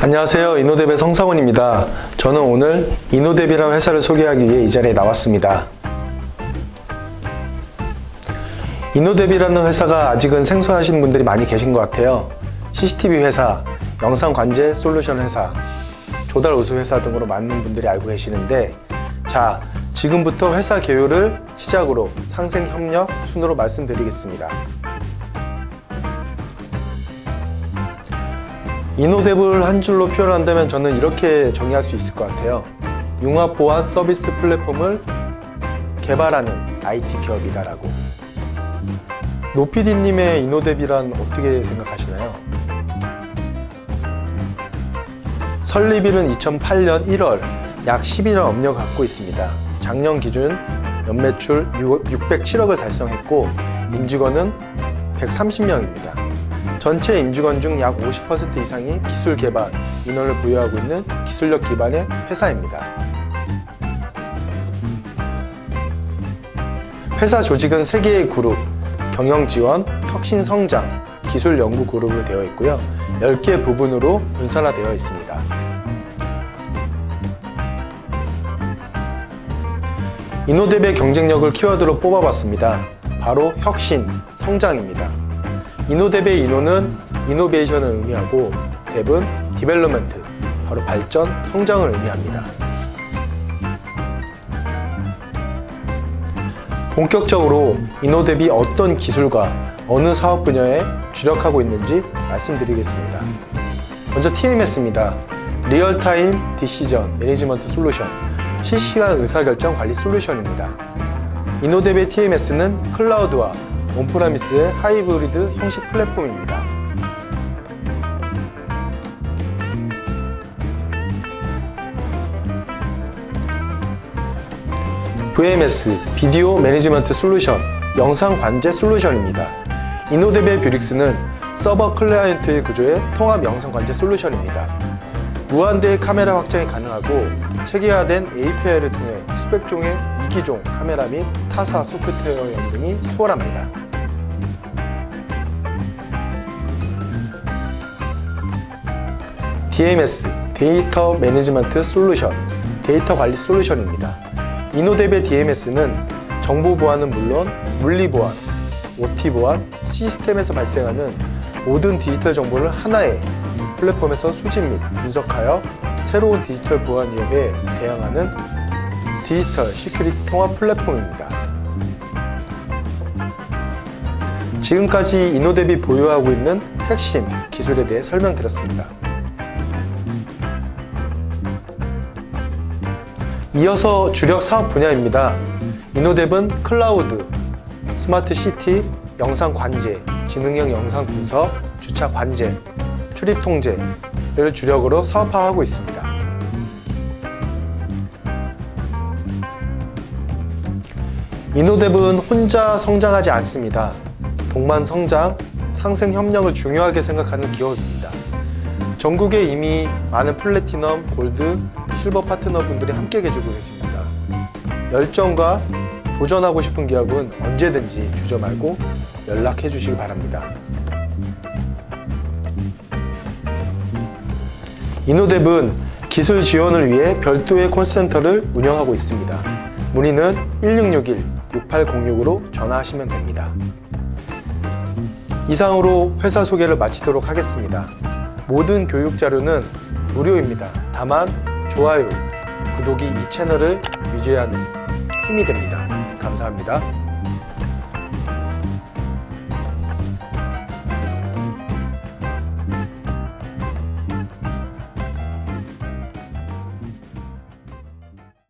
안녕하세요. 이노뎁의 성상훈입니다. 저는 오늘 이노뎁이라는 회사를 소개하기 위해 이 자리에 나왔습니다. 이노뎁이라는 회사가 아직은 생소하신 분들이 많이 계신 것 같아요. CCTV 회사, 영상 관제 솔루션 회사, 조달 우수 회사 등으로 많은 분들이 알고 계시는데, 자, 지금부터 회사 개요를 시작으로 상생 협력 순으로 말씀드리겠습니다. 이노뎁을 한 줄로 표현한다면 저는 이렇게 정의할 수 있을 것 같아요. 융합 보안 서비스 플랫폼을 개발하는 IT 기업이다라고. 노피디님의 이노뎁이란 어떻게 생각하시나요? 설립일은 2008년 1월, 약 11년 업력을 갖고 있습니다. 작년 기준 연매출 607억을 달성했고, 임직원은 130명입니다. 전체 임직원 중 약 50% 이상이 기술 개발 인원을 보유하고 있는 기술력 기반의 회사입니다. 회사 조직은 3개의 그룹, 경영 지원, 혁신 성장, 기술 연구 그룹으로 되어 있고요. 10개 부분으로 분산화되어 있습니다. 이노뎁의 경쟁력을 키워드로 뽑아봤습니다. 바로 혁신, 성장입니다. 이노뎁의 이노는 이노베이션을 의미하고 뎁은 디벨로먼트, 바로 발전, 성장을 의미합니다. 본격적으로 이노뎁이 어떤 기술과 어느 사업 분야에 주력하고 있는지 말씀드리겠습니다. 먼저 TMS입니다. 리얼타임 디시전 매니지먼트 솔루션, 실시간 의사결정 관리 솔루션입니다. 이노뎁의 TMS는 클라우드와 온프라미스의 하이브리드 형식 플랫폼입니다. VMS, 비디오 매니지먼트 솔루션, 영상 관제 솔루션입니다. 이노뎁의 뷰릭스는 서버 클라이언트의 구조의 통합 영상 관제 솔루션입니다. 무한대의 카메라 확장이 가능하고 체계화된 API를 통해 수백 종의 이기종 카메라 및 타사 소프트웨어 연동이 수월합니다. DMS, 데이터 매니지먼트 솔루션, 데이터 관리 솔루션입니다. 이노뎁의 DMS는 정보 보안은 물론 물리 보안, OT 보안, 시스템에서 발생하는 모든 디지털 정보를 하나의 플랫폼에서 수집 및 분석하여 새로운 디지털 보안 위협에 대응하는 디지털 시큐리티 통합 플랫폼입니다. 지금까지 이노뎁이 보유하고 있는 핵심 기술에 대해 설명드렸습니다. 이어서 주력 사업 분야입니다. 이노뎁은 클라우드, 스마트 시티, 영상 관제, 지능형 영상 분석, 주차 관제, 출입 통제를 주력으로 사업화하고 있습니다. 이노뎁은 혼자 성장하지 않습니다. 동반 성장, 상생 협력을 중요하게 생각하는 기업입니다. 전국에 이미 많은 플래티넘, 골드, 실버 파트너분들이 함께 계시고 계십니다. 열정과 도전하고 싶은 기업은 언제든지 주저 말고 연락해 주시기 바랍니다. 이노뎁은 기술 지원을 위해 별도의 콜센터를 운영하고 있습니다. 문의는 1661-6806으로 전화하시면 됩니다. 이상으로 회사 소개를 마치도록 하겠습니다. 모든 교육 자료는 무료입니다. 다만 좋아요, 구독이 이 채널을 유지하는 힘이 됩니다. 감사합니다.